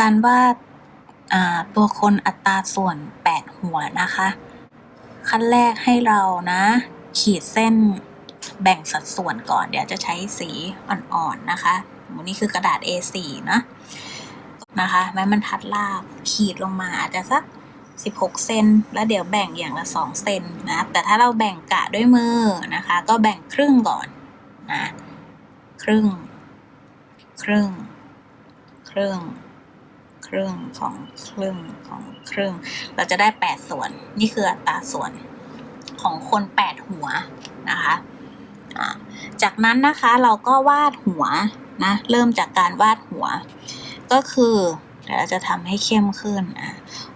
การวาด อ่า ตัวคนอัตราส่วน 8 หัวนะคะ ขั้นแรกให้เรานะ ขีดเส้นแบ่งสัดส่วนก่อน เดี๋ยวจะใช้สีอ่อนๆนะคะวันนี้คือกระดาษ A4 นะนะคะไม้บรรทัดลากขีดลงมาอาจจะสัก 16 เซนแล้วเดี๋ยวแบ่งอย่างละ 2 เซนนะแต่ถ้าเราแบ่งกะด้วยมือนะคะ ก็แบ่งครึ่งก่อนนะครึ่ง ครึ่ง ครึ่ง ครึ่งของครึ่งของครึ่งเราจะได้8ส่วน นี่คืออัตราส่วนของคน8หัวนะคะจากนั้นนะคะเราก็วาดหัวนะเริ่มจากการวาดหัว ก็คือเดี๋ยวเราจะทำให้เข้มขึ้นอะ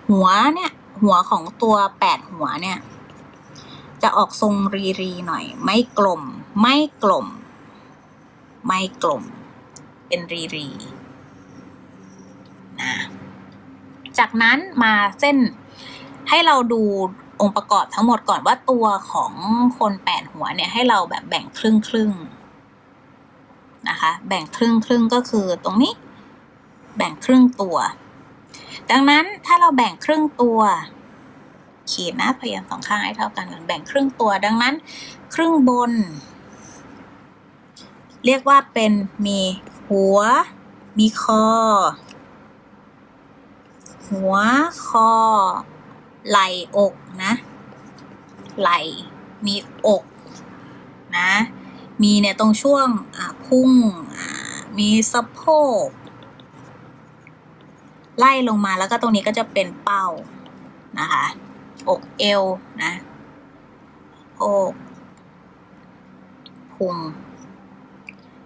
หัวเนี่ยหัวของตัว8หัวเนี่ยจะออกทรงรีรีหน่อย ไม่กลม ไม่กลม ไม่กลม เป็นรีรี นะจากนั้นมาเส้นให้เราดูองค์ประกอบทั้งหมดก่อนว่าตัวของคนแปดหัวเนี่ยให้เราแบบแบ่งครึ่งครึ่งๆนะคะ แบ่งครึ่งครึ่งๆก็คือตรงนี้ แบ่งครึ่งตัว ดังนั้นถ้าเราแบ่งครึ่งตัว ขีดนะพยายามสองข้างให้เท่ากันก่อนแบ่งครึ่งตัว ดังนั้น ครึ่งบน เรียกว่าเป็นมีหัว มีคอ หัว คอ ไหล่อกนะ ไหล่ มีอกนะ มีเนี่ยตรงช่วงอ่าพุ่งมีสะโพก ไล่ลงมาแล้วก็ตรงนี้ก็จะเป็นเป้านะคะ อกเอวนะอกพุง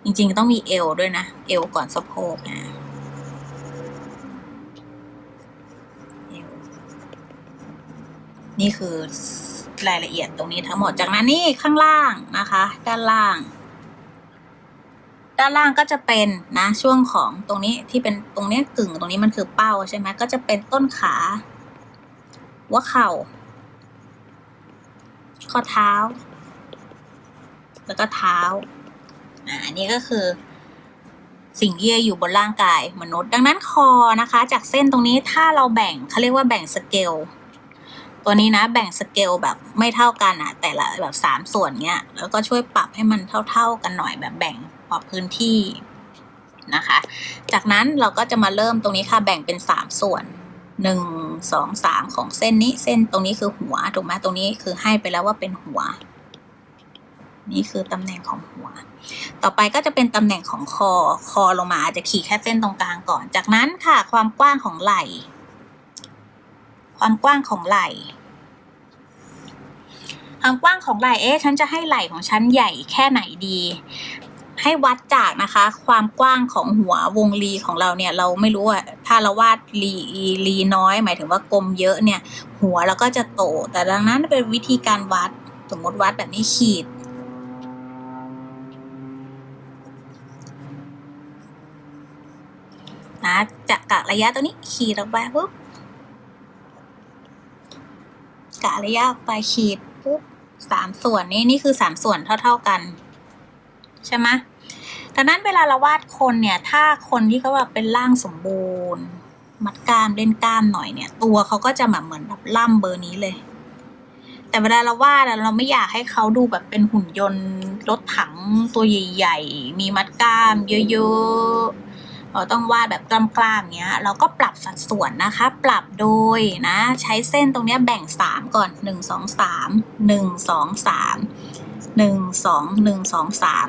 จริงๆต้องมีเอวด้วยนะ เอวก่อนสะโพกนะเอว นี่คือรายละเอียดตรงนี้ทั้งหมดจากนั้นนี่ข้างล่างนะคะ ด้านล่าง ด้านล่างก็จะเป็นนะช่วงของตรงนี้ที่เป็นตรงนี้กึ่งตรงนี้มันคือเป้าใช่ไหมก็จะเป็นต้นขาหัวเข่า ข้อเท้า แล้วก็เท้าอ่าอันนี้ก็คือสิ่งที่จะอยู่บนร่างกายมนุษย์ ดังนั้นคอนะคะ จากเส้นตรงนี้ถ้าเราแบ่งเขาเรียกว่าแบ่งสเกล ตัวนี้นะแบ่งสเกลแบบไม่เท่ากันอะแต่ละแบบสามส่วนเนี้ย แล้วก็ช่วยปรับให้มันเท่า ๆกันหน่อยแบบแบ่งปรับพื้นที่นะคะ จากนั้นเราก็จะมาเริ่มตรงนี้ค่ะแบ่งเป็นสามส่วนหนึ่งสองสามของเส้นนี้เส้นตรงนี้คือหัวถูกไหมตรงนี้คือให้ไปแล้วว่าเป็นหัว นี่คือตำแหน่งของหัว ต่อไปก็จะเป็นตำแหน่งของคอคอลงมาอาจจะขีดแค่เส้นตรงกลางก่อน จากนั้นค่ะความกว้างของไหล่ ความกว้างของไหล่ ความกว้างของไหล่เอ๊ะฉันจะให้ไหล่ของฉันใหญ่แค่ไหนดี ให้วัดจากนะคะ ความกว้างของหัววงรีของเราเนี่ย เราไม่รู้อะถ้าเราวาดรีรีน้อย หมายถึงว่ากลมเยอะเนี่ย หัวเราก็จะโต แต่ดังนั้นเป็นวิธีการวัดสมมติวัดแบบนี้ขีดนะจะกะระยะตัวนี้ขีดออกไปปุ๊บ กะระยะออกไปขีดปุ๊บสามส่วนนี้นี่คือสามส่วนเท่า ๆกัน ใช่ไหมดังนั้นเวลาเราวาดคนเนี่ย ถ้าคนที่เขาแบบเป็นร่างสมบูรณ์ มัดกล้ามเล่นกล้ามหน่อยเนี่ย ตัวเขาก็จะแบบเหมือนแบบล่ำเบอร์นี้เลย แต่เวลาเราวาดเราไม่อยากให้เขาดูแบบเป็นหุ่นยนต์รถถังตัวใหญ่ ๆ มีมัดกล้ามเยอะๆ เราต้องวาดแบบกล้ามๆเนี้ย เราก็ปรับสัดส่วนนะคะ ปรับโดยนะ ใช้เส้นตรงเนี้ยแบ่งสามก่อนหนึ่งสองสามหนึ่งสองสามหนึ่งสองหนึ่งสองสาม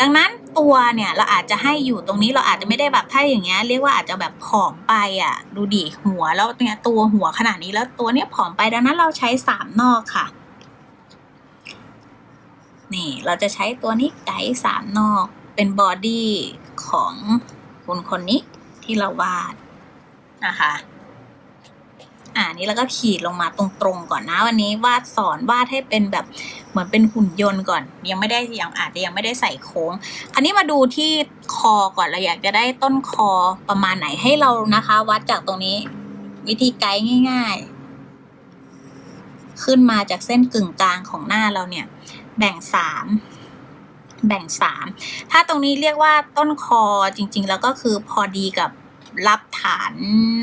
ดังนั้นตัวเนี่ยเราอาจจะให้อยู่ตรงนี้เราอาจจะไม่ได้แบบถ้าอย่างเงี้ยเรียกว่าอาจจะแบบผอมไปอะ ดูดิหัวแล้วเนี่ยตัวหัวขนาดนี้แล้วตัวเนี้ยผอมไปดังนั้นเราใช้สามนอกค่ะ นี่เราจะใช้ตัวนี้ไกด์สามนอกเป็นบอดี้ของ คนคนนี้ที่เราวาดนะคะอ่านี้แล้วก็ขีดลงมาตรงๆก่อนนะ วันนี้วาดสอนวาดให้เป็นแบบเหมือนเป็นหุ่นยนต์ก่อน ยังไม่ได้ยังอาจจะยังไม่ได้ใส่โค้ง อันนี้มาดูที่คอก่อนเราอยากจะได้ต้นคอประมาณไหนให้เรานะคะ วัดจากตรงนี้ วิธีไกด์ง่าย ๆ ขึ้นมาจากเส้นกึ่งกลางของหน้าเราเนี่ย แบ่งสาม แบ่งสามถ้าตรงนี้เรียกว่าต้นคอจริงๆ แล้วก็คือพอดีกับรับฐาน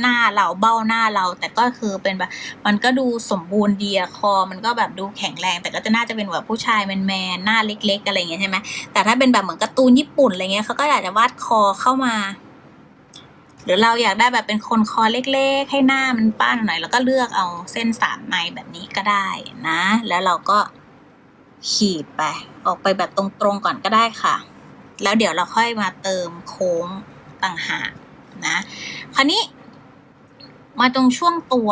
หน้าเราเบ้าหน้าเรา แต่ก็คือเป็นแบบมันก็ดูสมบูรณ์ดีอะคอ มันก็แบบดูแข็งแรง แต่ก็จะน่าจะเป็นแบบผู้ชายแมนๆหน้าเล็ก ๆ อะไรอย่างเงี้ยใช่ไหมแต่ถ้าเป็นแบบเหมือนการ์ตูนญี่ปุ่นอะไรเงี้ยเขาก็อยากจะวาดคอเข้ามา หรือเราอยากได้แบบเป็นคนคอเล็ก ๆ ให้หน้ามันป้านหน่อยแล้วก็เลือกเอาเส้นสามในแบบนี้ก็ได้นะ แล้วเราก็ ขีดไป ออกไปแบบตรงๆก่อนก็ได้ค่ะ แล้วเดี๋ยวเราค่อยมาเติมโค้งต่างหากนะ คราวนี้ มาตรงช่วงตัว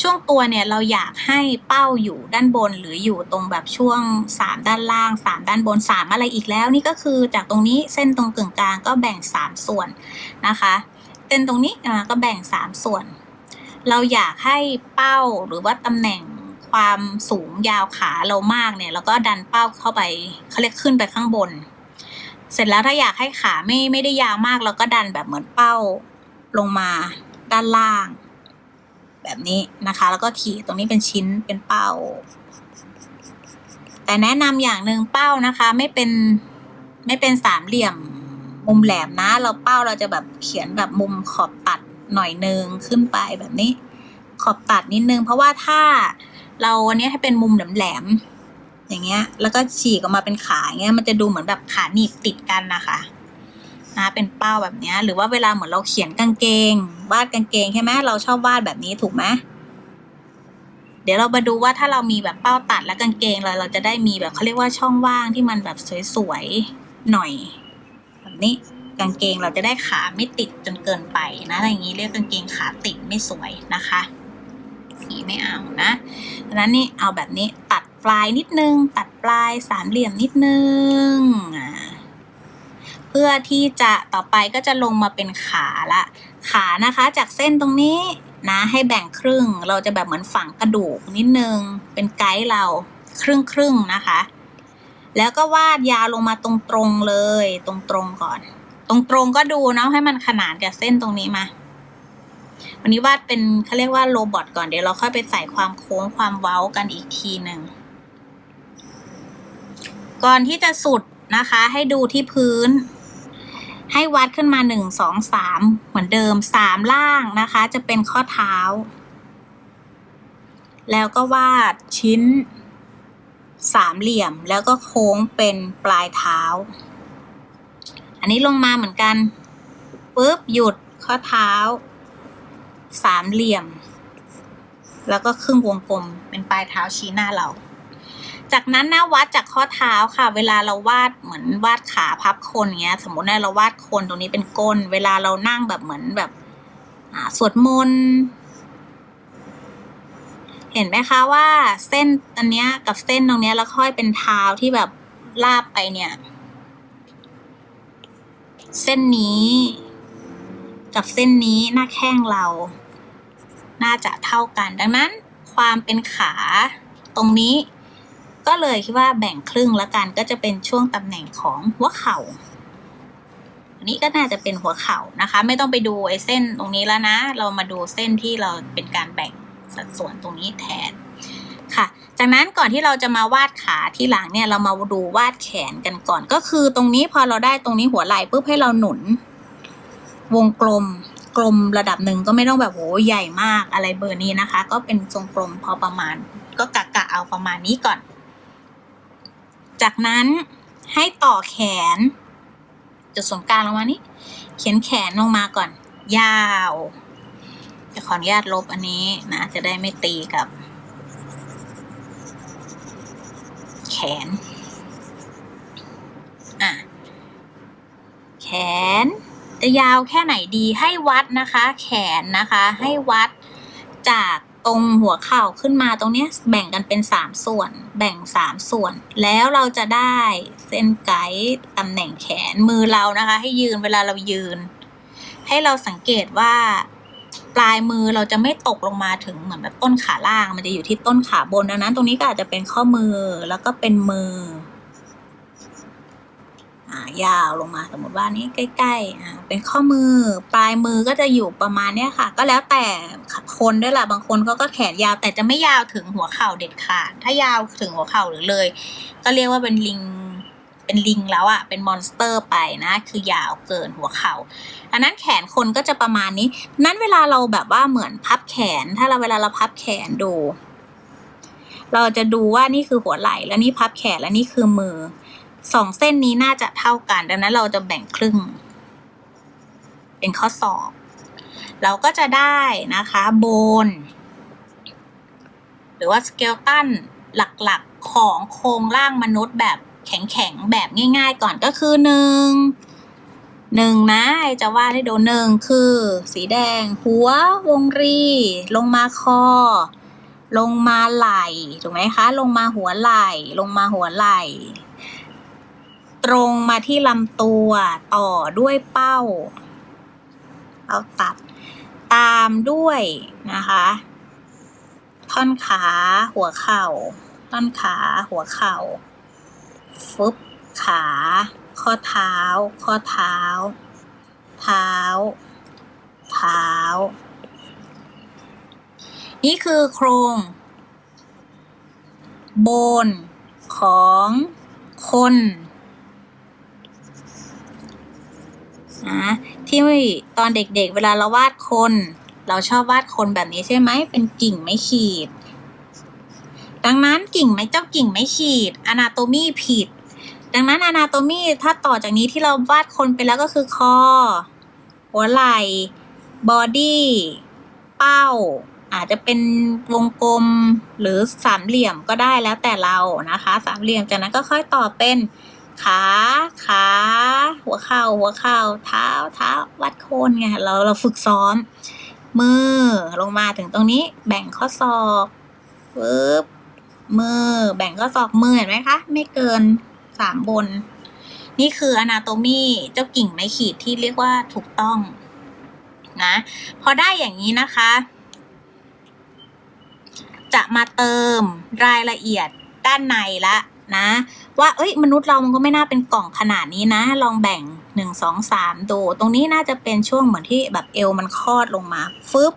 ช่วงตัวเนี่ยเราอยากให้เป้าอยู่ด้านบนหรืออยู่ตรงแบบช่วงสามด้านล่างสามด้านบนสามอะไรอีกแล้ว นี่ก็คือจากตรงนี้เส้นตรงกึ่งกลางก็แบ่งสามส่วนนะคะเส้นตรงนี้ก็แบ่งสามส่วน เราอยากให้เป้าหรือว่าตำแหน่ง ความสูงยาวขาเรามากเนี่ยเราก็ดันเป้าเข้าไปเขาเรียกขึ้นไปข้างบน เสร็จแล้วถ้าอยากให้ขาไม่ไม่ได้ยาวมาก เราก็ดันแบบเหมือนเป้าลงมาด้านล่าง แบบนี้นะคะ แล้วก็ขีดตรงนี้เป็นชิ้นเป็นเป้า แต่แนะนำอย่างหนึ่งเป้านะคะ ไม่เป็นไม่เป็นสามเหลี่ยมมุมแหลมนะ เราเป้าเราจะแบบเขียนแบบมุมขอบตัดหน่อยนึงขึ้นไปแบบนี้ ขอบตัดนิดนึง เพราะว่าถ้า เราอันนี้ให้เป็นมุมแหลมๆอย่างเงี้ย แล้วก็ฉีกออกมาเป็นขาอย่างเงี้ยมันจะดูเหมือนแบบขาหนีบติดกันนะคะนะเป็นเป้าแบบเนี้ยหรือว่าเวลาเหมือนเราเขียนกางเกง วาดกางเกงใช่ไหมเราชอบวาดแบบนี้ถูกไหมเดี๋ยวเรามาดูว่าถ้าเรามีแบบเป้าตัดและกางเกงเราเราจะได้มีแบบเขาเรียกว่าช่องว่างที่มันแบบสวยๆหน่อย แบบนี้กางเกงเราจะได้ขาไม่ติดจนเกินไปนะอย่างนี้เรียกกางเกงขาติดไม่สวยนะคะ สีไม่เอานะดังนั้นนี่เอาแบบนี้ตัดปลายนิดนึง ตัดปลายสามเหลี่ยมนิดนึงอ่าเพื่อที่จะต่อไปก็จะลงมาเป็นขาละ ขานะคะจากเส้นตรงนี้นะให้แบ่งครึ่งเราจะแบบเหมือนฝังกระดูกนิดนึง เป็นไกด์เราครึ่งครึ่งนะคะ แล้วก็วาดยาวลงมาตรงๆเลย ตรงๆก่อน ตรงๆก็ดูเนาะให้มันขนานกับเส้นตรงนี้มา วันนี้วาดเป็นเขาเรียกว่าโรบอทก่อนเดี๋ยวเราค่อยไปใส่ความโค้งความเว้ากันอีกทีหนึ่ง ก่อนที่จะสุดนะคะ ให้ดูที่พื้น ให้วัดขึ้นมาหนึ่งสองสามเหมือนเดิมสามล่างนะคะ จะเป็นข้อเท้า แล้วก็วาดชิ้นสามเหลี่ยมแล้วก็โค้งเป็นปลายเท้า อันนี้ลงมาเหมือนกันปุ๊บหยุดข้อเท้า สามเหลี่ยม แล้วก็ครึ่งวงกลมเป็นปลายเท้าชี้หน้าเรา จากนั้นนะวัดจากข้อเท้าค่ะ เวลาเราวาดเหมือนวาดขาพับคนเงี้ย สมมติว่าเราวาดคนตรงนี้เป็นก้น เวลาเรานั่งแบบเหมือนแบบสวดมนต์เห็นไหมคะว่าเส้นอันเนี้ยกับเส้นตรงเนี้ยแล้วค่อยเป็นเท้าที่แบบลาบไปเนี่ย เส้นนี้ กับเส้นนี้หน้าแข้งเรา น่าจะเท่ากัน ดังนั้นความเป็นขาตรงนี้ ก็เลยคิดว่าแบ่งครึ่งล้วกันก็จะเป็นช่วงตำแหน่งของหัวเข่าอันนี้ก็น่าจะเป็นหัวเข่านะคะ ไม่ต้องไปดูไอ้เส้นตรงนี้แล้วนะ เรามาดูเส้นที่เราเป็นการแบ่งสัดส่วนตรงนี้แทนค่ะ จากนั้นก่อนที่เราจะมาวาดขาที่หลังเนี่ยเรามาดูวาดแขนกันก่อน ก็คือตรงนี้พอเราได้ตรงนี้หัวไหล่ปุ๊บให้เราหนุน วงกลม กลมระดับหนึ่งก็ไม่ต้องแบบโหใหญ่มากอะไรเบอร์นี้นะคะ ก็เป็นทรงกลมพอประมาณ ก็กะกะเอาประมาณนี้ก่อน จากนั้นให้ต่อแขน จุดศูนย์กลางลงมานี้ เขียนแขนลงมาก่อน ยาว จะขออนุญาตลบอันนี้นะ จะได้ไม่ตีกับ แขน อะ แขน จะยาวแค่ไหนดีให้วัดนะคะ แขนนะคะ ให้วัดจากตรงหัวเข่าขึ้นมาตรงเนี้ยแบ่งกันเป็นสามส่วน แบ่งสามส่วน แล้วเราจะได้เส้นไกด์ตำแหน่งแขนมือเรานะคะ ให้ยืนเวลาเรายืน ให้เราสังเกตว่า ปลายมือเราจะไม่ตกลงมาถึงเหมือนแบบต้นขาล่าง มันจะอยู่ที่ต้นขาบนดังนั้น ตรงนี้ก็อาจจะเป็นข้อมือแล้วก็เป็นมือ อ่ายาวลงมาสมมติว่านี้ใกล้ๆอ่าเป็นข้อมือ ปลายมือก็จะอยู่ประมาณเนี้ยค่ะ ก็แล้วแต่คนด้วยล่ะบางคนเขาก็แขนยาว แต่จะไม่ยาวถึงหัวเข่าเด็ดขาดถ้ายาวถึงหัวเข่าหรือเลย ก็เรียกว่าเป็นลิงเป็นลิงแล้วอะเป็นมอนสเตอร์ไปนะ คือยาวเกินหัวเขา่าอันนั้นแขนคนก็จะประมาณนี้ นั้นเวลาเราแบบว่าเหมือนพับแขน ถ้าเราเวลาเราพับแขนดู เราจะดูว่านี่คือหัวไหล่ และนี่พับแขนและนี่คือมือ สองเส้นนี้น่าจะเท่ากัน ดังนั้นเราจะแบ่งครึ่ง เป็นข้อสอบ เราก็จะได้นะคะโบน หรือว่าสเกลตันหลักๆของโครงร่างมนุษย์แบบแข็งๆ แบบง่าย ๆ ก่อนก็คือหนึ่งหนึ่งนะจะวาดให้ดูหนึ่งคือ สีแดง หัววงรี ลงมาคอ ลงมาไหล่ถูกไหมคะ ลงมาหัวไหล่ ลงมาหัวไหล่ ตรงมาที่ลำตัวต่อด้วยเป้าเอาตัด ตามด้วยนะคะ ท่อนขาหัวเข่า ท่อนขาหัวเข่าฟึบขา ข้อเท้า ข้อเท้า เท้า เท้า นี่คือโครง โบนของคน นะที่ตอนเด็กๆ เวลาเราวาดคน เราชอบวาดคนแบบนี้ใช่ไหมเป็นกิ่งไม้ขีด ดังนั้นกิ่งไม้เจ้ากิ่งไม้ขีดอนาโตมีผิด ดังนั้นอนาโตมีถ้าต่อจากนี้ที่เราวาดคนไปแล้วก็คือคอ หัวไหล่บอดี้เป้า อาจจะเป็นวงกลมหรือสามเหลี่ยมก็ได้แล้วแต่เรานะคะ สามเหลี่ยมจากนั้นก็ค่อยต่อเป็น ขา ขา หัวเข่า หัวเข่า เท้า เท้า วัดโคนไง เราเราฝึกซ้อม มือลงมาถึงตรงนี้ แบ่งข้อศอกปึ๊บ มือ แบ่งข้อศอก มือเห็นไหมคะ ไม่เกินสามบน นี่คืออนาโตมีเจ้ากิ่งไม้ขีดที่เรียกว่าถูกต้องนะ พอได้อย่างนี้นะคะ จะมาเติมรายละเอียดด้านในละนะ ว่าเอ้ยมนุษย์เรามันก็ไม่น่าเป็นกล่องขนาดนี้นะ ลองแบ่งหนึ่งสองสามดูตรงนี้น่าจะเป็นช่วงเหมือนที่แบบเอวมันคลอดลงมาฟึบ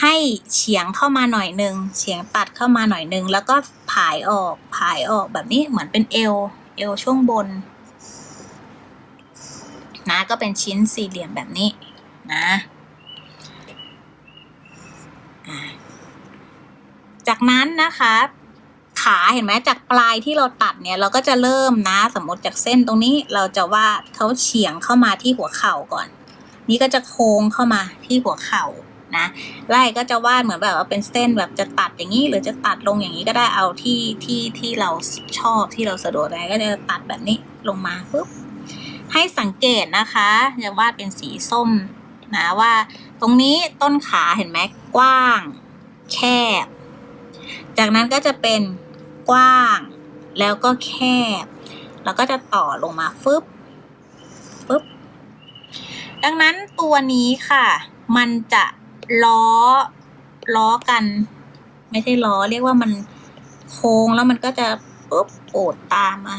ให้เฉียงเข้ามาหน่อยหนึ่งเฉียงตัดเข้ามาหน่อยหนึ่งแล้วก็ผายออกผายออกแบบนี้เหมือนเป็นเอวเอวช่วงบนนะก็เป็นชิ้นสี่เหลี่ยมแบบนี้นะจากนั้นนะคะ ขาเห็นไหมจากปลายที่เราตัดเนี่ยเราก็จะเริ่มนะ สมมติจากเส้นตรงนี้เราจะวาดเขาเฉียงเข้ามาที่หัวเข่าก่อน นี่ก็จะโค้งเข้ามาที่หัวเข่านะไล่ก็จะวาดเหมือนแบบว่าเป็นเส้นแบบจะตัดอย่างนี้ หรือจะตัดลงอย่างนี้ก็ได้เอาที่ที่ที่เราชอบที่เราสะดวกอะไรก็จะตัดแบบนี้ลงมาปุ๊บให้สังเกตนะคะจะวาดเป็นสีส้มนะว่า ตรงนี้ต้นขาเห็นไหมกว้าง แคบ จากนั้นก็จะเป็น กว้าง แล้วก็แคบ แล้วก็จะต่อลงมาฟึบฟึบดังนั้นตัวนี้ค่ะ มันจะล้อล้อกัน ไม่ใช่ล้อเรียกว่ามันโค้งแล้วมันก็จะปุ๊บโอดตามมา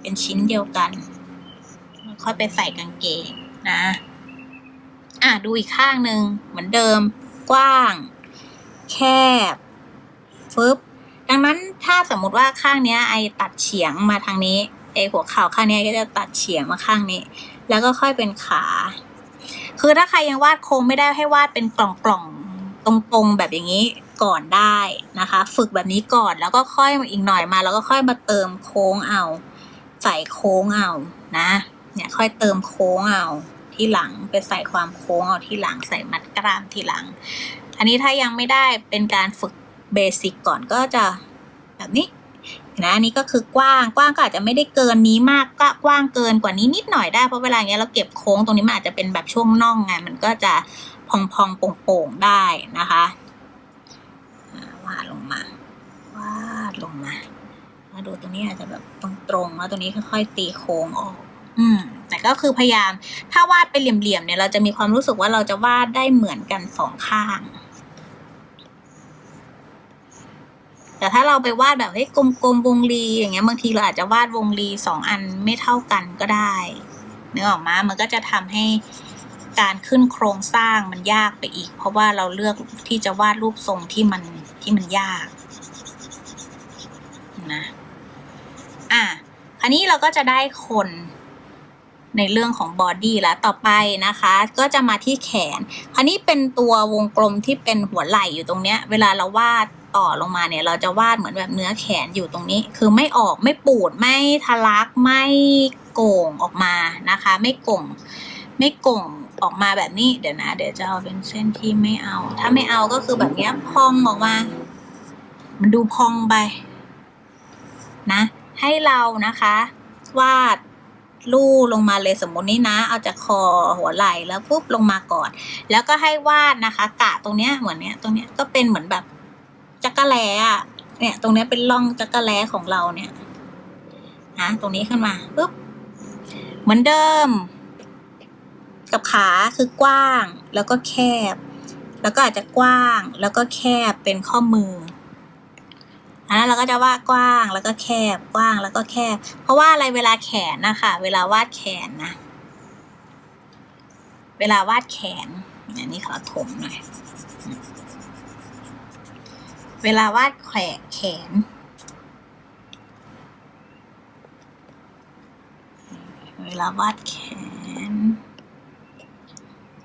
เป็นชิ้นเดียวกันค่อยไปใส่กางเกงนะ อะดูอีกข้างหนึ่งเหมือนเดิม กว้าง แคบ ฟึบดังนั้นถ้าสมมุติว่าข้างเนี้ยไอตัดเฉียงมาทางนี้ไอหัวเข่าข้างนี้ก็จะตัดเฉียงมาข้างนี้ แล้วก็ค่อยเป็นขา คือถ้าใครยังวาดโค้งไม่ได้ให้วาดเป็นกล่องๆตรงๆแบบอย่างนี้ก่อนได้นะคะ ฝึกแบบนี้ก่อนแล้วก็ค่อยอีกหน่อยมา แล้วก็ค่อยมาเติมโค้งเอา ใส่โค้งเอานะ เนี่ยค่อยเติมโค้งเอาที่หลังไปใส่ความโค้งเอาที่หลังใส่มัดกล้ามที่หลัง อันนี้ถ้ายังไม่ได้เป็นการฝึก เบสิกก่อนก็จะแบบนี้นะอันนี้ก็คือกว้างกว้างก็อาจจะไม่ได้เกินนี้มากก็กว้างเกินกว่านี้นิดหน่อยได้เพราะเวลาอย่างเงี้ยเราเก็บโค้งตรงนี้มันอาจจะเป็นแบบช่วงน่องไงมันก็จะพองพองๆโป่งๆได้นะคะวาดลงมาวาดลงมามาดูตรงนี้อาจจะแบบตรงๆแล้วตรงนี้ค่อยๆตีโค้งออก อืมแต่ก็คือพยายามถ้าวาดเป็นเหลี่ยมๆเนี่ยเราจะมีความรู้สึกว่าเราจะวาดได้เหมือนกันสองข้าง แต่ถ้าเราไปวาดแบบเฮ้ยกลมๆวงรีอย่างเงี้ยบางทีเราอาจจะวาดวงรีสองอันไม่เท่ากันก็ได้นึกออกมามันก็จะทำให้การขึ้นโครงสร้างมันยากไปอีก เพราะว่าเราเลือกที่จะวาดรูปทรงที่มันที่มันยากนะอะคราวนี้เราก็จะได้คนในเรื่องของบอดี้แล้วต่อไปนะคะ ก็จะมาที่แขน คราวนี้เป็นตัววงกลมที่เป็นหัวไหล่อยู่ตรงเนี้ย เวลาเราวาด ต่อลงมาเนี่ย เราจะวาดเหมือนแบบเนื้อแขนอยู่ตรงนี้ คือไม่ออกไม่ปูดไม่ทะลักไม่โก่งออกมานะคะ ไม่โก่ง ไม่โก่งออกมาแบบนี้ เดี๋ยวนะ เดี๋ยวจะเอาเป็นเส้นที่ไม่เอา ถ้าไม่เอาก็คือแบบเนี้ยพองออกมา มันดูพองไป นะ ให้เรานะคะ วาดลู่ลงมาเลยสมมตินี่นะ เอาจากคอหัวไหล่แล้วปุ๊บลงมาก่อน แล้วก็ให้วาดนะคะ กะตรงเนี้ยเหมือนเนี้ยตรงเนี้ยก็เป็นเหมือนแบบ จักระแลอะเนี่ย ตรงนี้เป็นร่องจักระแลของเราเนี่ยนะตรงนี้ขึ้นมาปุ๊บเหมือนเดิม กับขาคือกว้าง แล้วก็แคบ แล้วก็อาจจะกว้าง แล้วก็แคบเป็นข้อมืออันนั้นเราก็จะวาดกว้างแล้วก็แคบกว้างแล้วก็แคบ เพราะว่าอะไรเวลาแขนนะคะเวลาวาดแขนนะ เวลาวาดแขนอันนี้ขอถมหน่อย เวลาวาดแขนแขน เวลาวาดแขน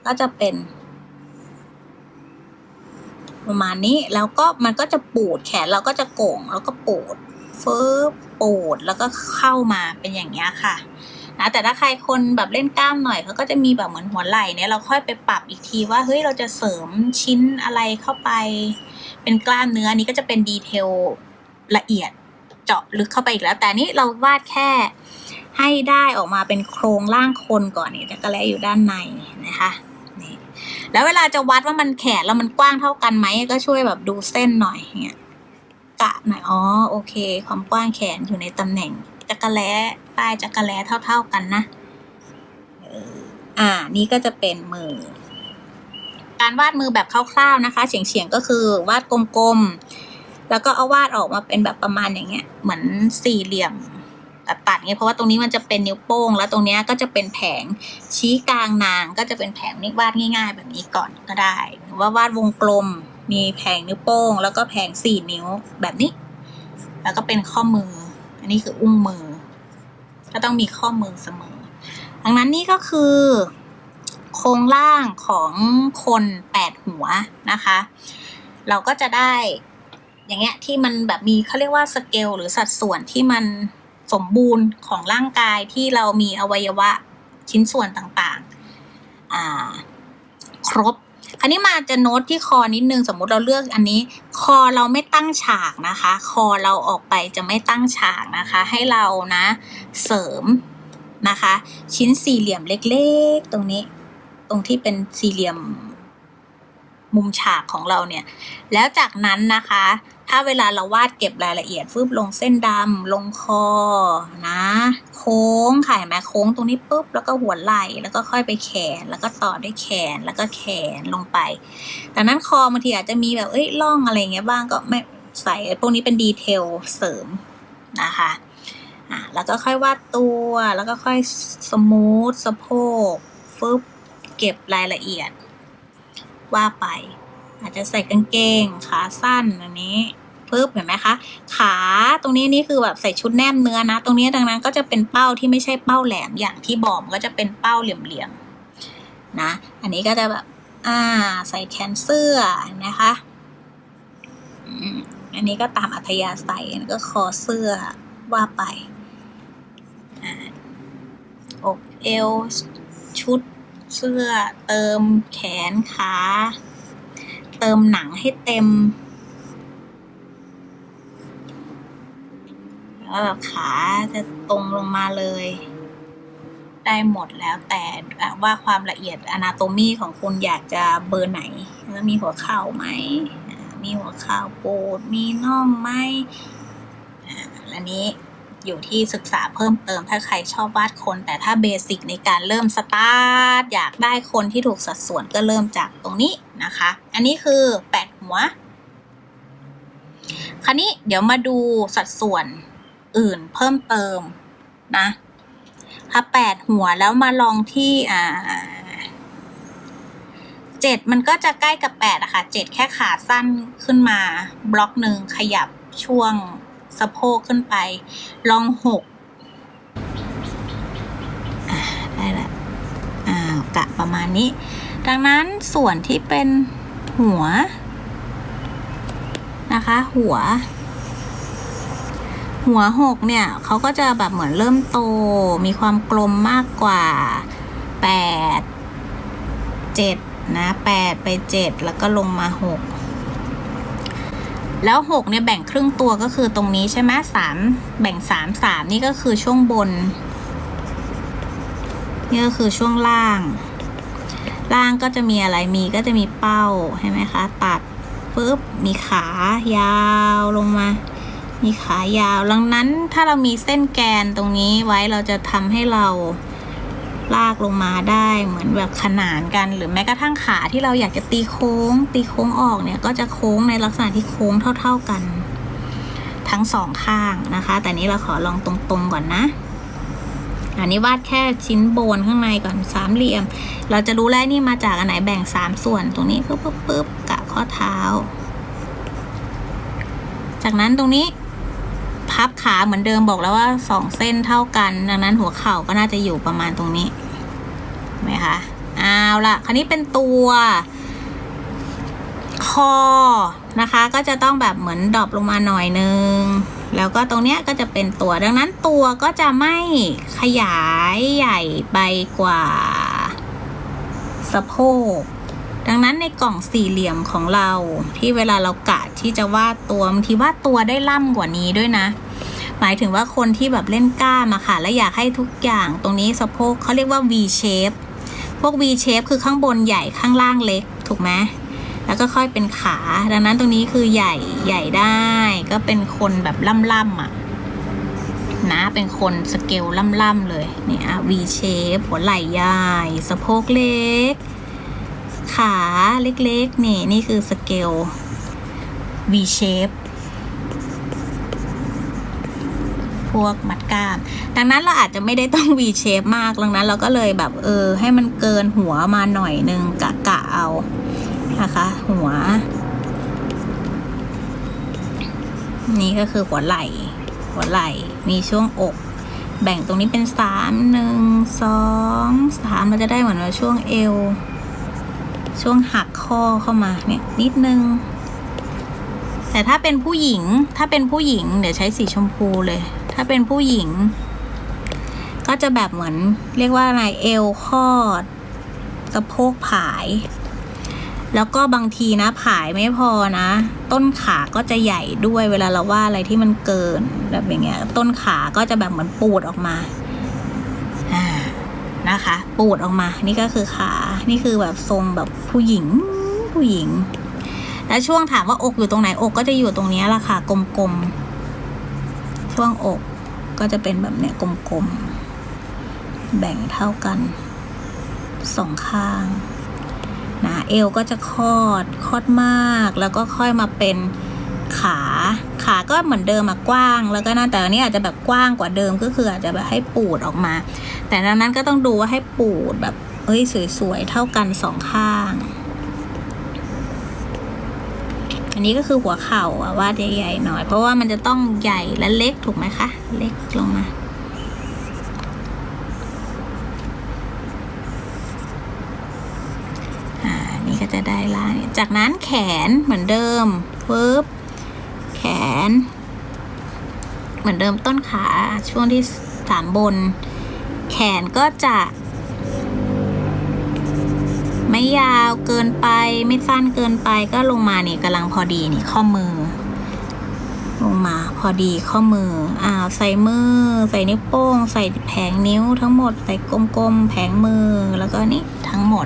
ก็จะเป็น ประมาณนี้แล้วก็มันก็จะปูดแขนเราก็จะโก่งแล้วก็ปูดฟึบปูดแล้วก็เข้ามาเป็นอย่างเงี้ยค่ะ นะแต่ถ้าใครคนแบบเล่นกล้ามหน่อยเขาก็จะมีแบบเหมือนหัวไหล่เนี่ยเราค่อยไปปรับอีกทีว่าเฮ้ยเราจะเสริมชิ้นอะไรเข้าไป เป็นกล้ามเนื้ออันนี้ก็จะเป็นดีเทลละเอียดเจาะลึกเข้าไปอีกแล้ว แต่นี่เราวาดแค่ให้ได้ออกมาเป็นโครงร่างคนก่อนนี่แต่ก็แล้วอยู่ด้านในนะคะนี่แล้วเวลาจะวัดว่ามันแขนแล้วมันกว้างเท่ากันไหมก็ช่วยแบบดูเส้นหน่อยเนี่ยกะหน่อยอ๋อโอเค ความกว้างแขนอยู่ในตำแหน่ง จักระแล้ปลายจักระแล้เท่า ๆกันนะเอออ่า นี่ก็จะเป็นมือ การวาดมือแบบคร่าวๆนะคะ เฉียงๆก็คือวาดกลมๆ แล้วก็เอาวาดออกมาเป็นแบบประมาณอย่างเงี้ย เหมือนสี่เหลี่ยมตัดๆเงี้ยเพราะว่าตรงนี้มันจะเป็นนิ้วโป้ง แล้วตรงเนี้ยก็จะเป็นแผงชี้กลางนางก็จะเป็นแผงนี่วาดง่าย ๆ แบบนี้ก่อนก็ได้ หรือว่าวาดวงกลม มีแผงนิ้วโป้ง แล้วก็แผงสี่นิ้วแบบนี้ แล้วก็เป็นข้อมือ อันนี้คืออุ้งมือ ก็ต้องมีข้อมือเสมอ ดังนั้นนี่ก็คือ โครงร่างของคนแปดหัวนะคะ เราก็จะได้อย่างเงี้ยที่มันแบบมีเขาเรียกว่าสเกลหรือสัดส่วนที่มันสมบูรณ์ของร่างกายที่เรามีอวัยวะชิ้นส่วนต่างๆ ครบ อันนี้มาจะโน้ตที่คอนิดนึงสมมุติเราเลือกอันนี้ คอเราไม่ตั้งฉากนะคะ คอเราออกไปจะไม่ตั้งฉากนะคะ ให้เรานะ เสริมนะคะ ชิ้นสี่เหลี่ยมเล็กๆ ตรงนี้ ตรงที่เป็นสี่เหลี่ยมมุมฉากของเราเนี่ย แล้วจากนั้นนะคะ ถ้าเวลาเราวาดเก็บรายละเอียดฟืบลงเส้นดำลงคอนะ โค้งค่ะเห็นไหมโค้งตรงนี้ปุ๊บแล้วก็หัวไหล่แล้วก็ค่อยไปแขน แล้วก็ต่อด้วยแขนแล้วก็แขนลงไปดังนั้นคอบางทีอาจจะมีแบบเอ้ยล่องอะไรเงี้ยบ้างก็ไม่ใส่พวกนี้เป็นดีเทลเสริมนะคะอะแล้วก็ค่อยวาดตัวแล้วก็ค่อยสมูทสะโพกฟึบเก็บรายละเอียดว่าไป อาจจะใส่กางเกงขาสั้นอันนี้ ปึ๊บเห็นไหมคะ ขาตรงนี้นี่คือแบบใส่ชุดแนมเนื้อนะ ตรงนี้ดังนั้นก็จะเป็นเป้าที่ไม่ใช่เป้าแหลมอย่างที่บอกมันก็จะเป็นเป้าเหลี่ยมๆนะ อันนี้ก็จะแบบอ่าใส่แขนเสื้อเห็นะคะอันนี้ก็ตามอัธยาศัยก็คอเสื้อว่าไปอกเอวชุดเสื้อเติมแขนขาเติมหนังให้เต็ม แล้วแบบขาจะตรงลงมาเลย ได้หมดแล้วแต่ว่าความละเอียดอนาโตมีของคุณอยากจะเบอร์ไหน แล้วมีหัวเข่าไหม มีหัวเข่าปูดมีน่องไหมอ่าอันนี้อยู่ที่ศึกษาเพิ่มเติมถ้าใครชอบวาดคน แต่ถ้าเบสิกในการเริ่มสตาร์ทอยากได้คนที่ถูกสัดส่วนก็เริ่มจากตรงนี้นะคะ อันนี้คือแปดหัว คราวนี้เดี๋ยวมาดูสัดส่วน อื่นเพิ่มเติมนะถ้าแปดหัวแล้วมาลองที่อ่าเจ็ดมันก็จะใกล้กับแปดอะค่ะเจ็ดแค่ขาสั้นขึ้นมา บล็อกหนึ่งขยับช่วงสะโพกขึ้นไป ลองหกได้ละอ้ากะประมาณนี้ ดังนั้นส่วนที่เป็นหัวนะคะ หัว หัวหกเนี่ยเขาก็จะแบบเหมือนเริ่มโต มีความกลมมากกว่าแปดเจ็ดนะแปดไปเจ็ดแล้วก็ลงมาหกแล้วหกเนี่ยแบ่งครึ่งตัวก็คือตรงนี้ใช่ไหมสามแบ่งสามสามนี่ก็คือช่วงบนนี่ก็คือช่วงล่าง ล่างก็จะมีอะไรมีก็จะมีเป้าใช่ไหมคะ ตัดปุ๊บมีขายาวลงมา มีขายาว ดังนั้นถ้าเรามีเส้นแกนตรงนี้ไว้เราจะทำให้เราลากลงมาได้เหมือนแบบขนานกัน หรือแม้กระทั่งขาที่เราอยากจะตีโค้ง ตีโค้งออกเนี่ยก็จะโค้งในลักษณะที่โค้งเท่า ๆกัน ทั้งสองข้างนะคะ แต่นี้เราขอลองตรงๆก่อนนะ อันนี้วาดแค่ชิ้นโบนข้างในก่อนสามเหลี่ยม เราจะรู้แล้วนี่มาจากอันไหนแบ่งสามส่วนตรงนี้ปึ๊บปึ๊บปึ๊บกะข้อเท้า จากนั้นตรงนี้ พับขาเหมือนเดิมบอกแล้วว่าสองเส้นเท่ากัน ดังนั้นหัวเข่าก็น่าจะอยู่ประมาณตรงนี้ไหมคะเอาละคราวนี้เป็นตัวคอนะคะ ก็จะต้องแบบเหมือนดรอปลงมาหน่อยนึงแล้วก็ตรงเนี้ยก็จะเป็นตัวดังนั้นตัวก็จะไม่ขยายใหญ่ไปกว่าสะโพกดังนั้นในกล่องสี่เหลี่ยมของเราที่เวลาเรากะที่จะวาดตัวบางทีวาดตัวได้ล่ำกว่านี้ด้วยนะ หมายถึงว่าคนที่แบบเล่นกล้ามอะค่ะ และอยากให้ทุกอย่างตรงนี้สะโพกเขาเรียกว่า V shape พวก V shape คือข้างบนใหญ่ข้างล่างเล็ก ถูกไหมแล้วก็ค่อยเป็นขา ดังนั้นตรงนี้คือใหญ่ใหญ่ได้ ก็เป็นคนแบบล่ำๆอะนะเป็นคนสเกลล่ำๆเลยเนี่ย V shape หัวไหล่ใหญ่สะโพกเล็ก ขาเล็กๆ นี่นี่คือสเกล V shape พวกมัดกล้าม ดังนั้นเราอาจจะไม่ได้ต้อง V shape มาก ดังนั้นเราก็เลยแบบเออ ให้มันเกินหัวมาหน่อยนึงกะกะเอานะคะ หัว นี่ก็คือหัวไหล่ หัวไหล่ มีช่วงอก แบ่งตรงนี้เป็นสามหนึ่งสองสามเราจะได้เหมือนว่าช่วงเอว ช่วงหักข้อเข้ามาเนี่ยนิดนึงแต่ถ้าเป็นผู้หญิง ถ้าเป็นผู้หญิง เดี๋ยวใช้สีชมพูเลย ถ้าเป็นผู้หญิง ก็จะแบบเหมือนเรียกว่าอะไรเอวคอดสะโพกผาย แล้วก็บางทีนะผายไม่พอนะ ต้นขาก็จะใหญ่ด้วยเวลาเราว่าอะไรที่มันเกินแบบอย่างเงี้ย ต้นขาก็จะแบบเหมือนปูดออกมาอ่านะคะ ปูดออกมา นี่ก็คือขา นี่คือแบบทรงแบบผู้หญิง ผู้หญิง แล้วช่วงถามว่าอกอยู่ตรงไหน อกก็จะอยู่ตรงนี้แหละค่ะ กลมๆ ช่วงอกก็จะเป็นแบบเนี้ยกลมๆ แบ่งเท่ากันสองข้างนะเอวก็จะคอดคอดมากแล้วก็ค่อยมาเป็นขา ขาก็เหมือนเดิมอะกว้าง แล้วก็น่าแต่อันนี้อาจจะแบบกว้างกว่าเดิมก็คืออาจจะแบบให้ปูดออกมา แต่ดังนั้นก็ต้องดูว่าให้ปูดแบบเอ้ยสวยๆเท่ากันสองข้าง อั นี้ก็คือหัวเข่าอะวาดใหญ่ๆหน่อย เพราะว่ามันจะต้องใหญ่และเล็กถูกไหมคะ เล็กลงมาอ่านี่ก็จะได้ล่างเนี่ยจากนั้นแขนเหมือนเดิมปึ๊บแขน เหมือนเดิมต้นขาช่วงที่สามบน แขนก็จะ ไม่ยาวเกินไป ไม่สั้นเกินไปก็ลงมานี่กำลังพอดีนี่ข้อมือ ลงมาพอดีข้อมืออ้าใส่มือ ใส่นิ้วโป้ง ใส่แผงนิ้วทั้งหมดใส่กลมๆแผงมือแล้วก็นี่ทั้งหมด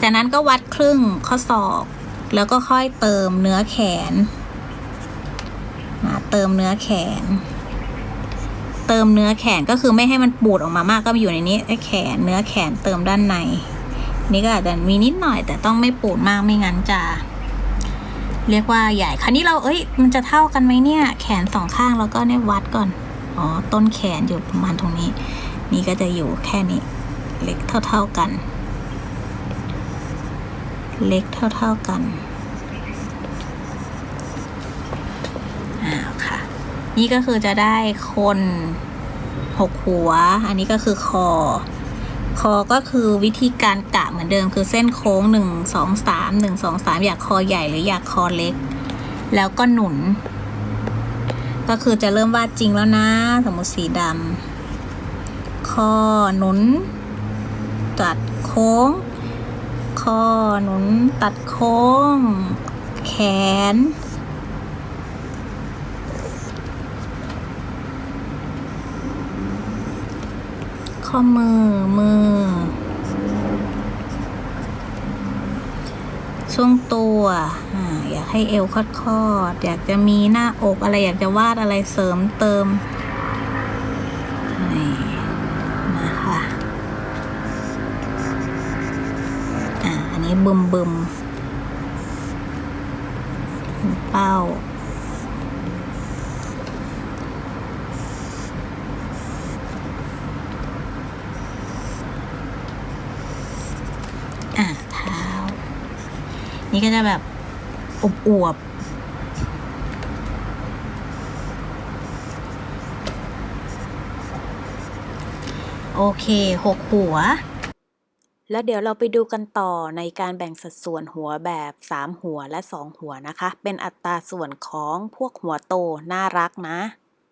จากนั้นก็วัดครึ่งข้อศอก แล้วก็ค่อยเติมเนื้อแขนมาเติมเนื้อแขน เติมเนื้อแขนก็คือไม่ให้มันปูดออกมามากก็อยู่ในนี้ไอ้แขนเนื้อแขนเติมด้านใน นี่ก็อาจจะมีนิดหน่อย แต่ต้องไม่ปูดมากไม่งั้นจะ เรียกว่าใหญ่คราวนี้เราเอ้ยมันจะเท่ากันไหมเนี่ย แขนสองข้างแล้วก็เนี่ยวัดก่อนอ๋อต้นแขนอยู่ประมาณตรงนี้ นี่ก็จะอยู่แค่นี้ เล็กเท่าๆกัน เล็กเท่าๆกันอ้าวค่ะ นี่ก็คือจะได้คนหกหัว อันนี้ก็คือคอ คอก็คือวิธีการกะเหมือนเดิมคือเส้นโค้งหนึ่งสองสามหนึ่งสองสามอยากคอใหญ่หรืออยากคอเล็ก แล้วก็หนุน ก็คือจะเริ่มวาดจริงแล้วนะสมมติสีดำคอหนุน ตัดโค้ง คอหนุนตัดโค้ง แขน ข้อมือ มือ ช่วงตัวอ่าอยากให้เอวคอดๆอยากจะมีหน้าอกอะไรอยากจะวาดอะไรเสริมเติมนี่นะคะอ่าอันนี้บึมบึมเป้า อะเท้า นี่ ก็จะแบบอวบๆโอเคหกหัว แล้วเดี๋ยวเราไปดูกันต่อในการแบ่งสัดส่วนหัวแบบ 3 หัวและ 2 หัวนะคะ เป็นอัตราส่วนของพวกหัวโต น่ารักนะ